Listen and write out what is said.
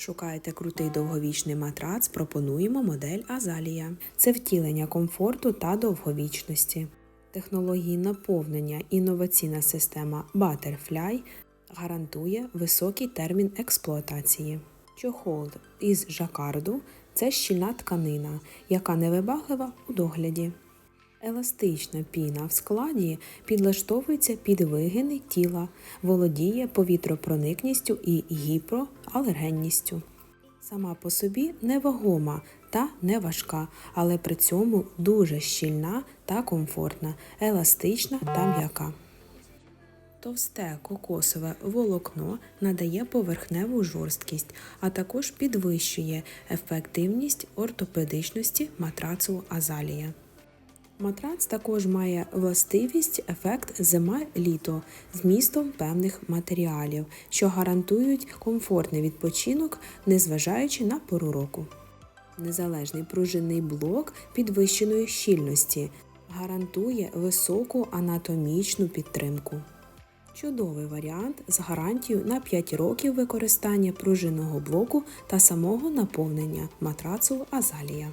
Шукаєте крутий довговічний матрац, пропонуємо модель Азалія. Це втілення комфорту та довговічності. Технології наповнення інноваційна система Butterfly гарантує високий термін експлуатації. Чохол із жакарду це щільна тканина, яка невибаглива у догляді. Еластична піна в складі підлаштовується під вигини тіла, володіє повітропроникністю і гіпоалергенністю. Сама по собі невагома та не важка, але при цьому дуже щільна та комфортна, еластична та м'яка. Товсте кокосове волокно надає поверхневу жорсткість, а також підвищує ефективність ортопедичності матрацу Азалія. Матрац також має властивість ефект зима-літо з містом певних матеріалів, що гарантують комфортний відпочинок, незважаючи на пору року. Незалежний пружинний блок підвищеної щільності гарантує високу анатомічну підтримку. Чудовий варіант з гарантією на 5 років використання пружинного блоку та самого наповнення матрацу Азалія.